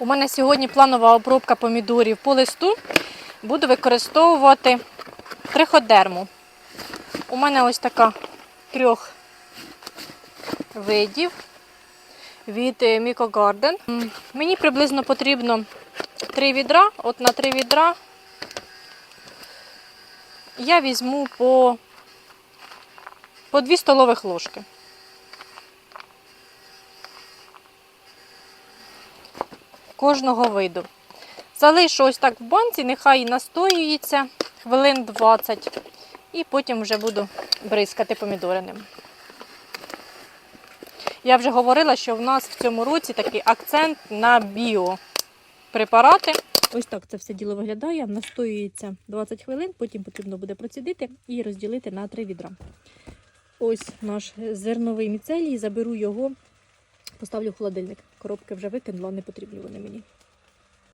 У мене сьогодні планова обробка помідорів по листу. Буду використовувати триходерму. У мене ось така трьох видів від е, Miko Garden. Мені приблизно потрібно три відра. От на три відра я візьму по, по 2 столових ложки. Кожного виду. Залишу ось так в банці, нехай настоюється хвилин 20 і потім вже буду бризкати помідориним. Я вже говорила, що в нас в цьому році такий акцент на біопрепарати. Ось так це все діло виглядає. Настоюється 20 хвилин, потім потрібно буде процідити і розділити на три відра. Ось наш зерновий міцелій, заберу його, поставлю в холодильник. Коробки вже викинула, не потрібні вони мені.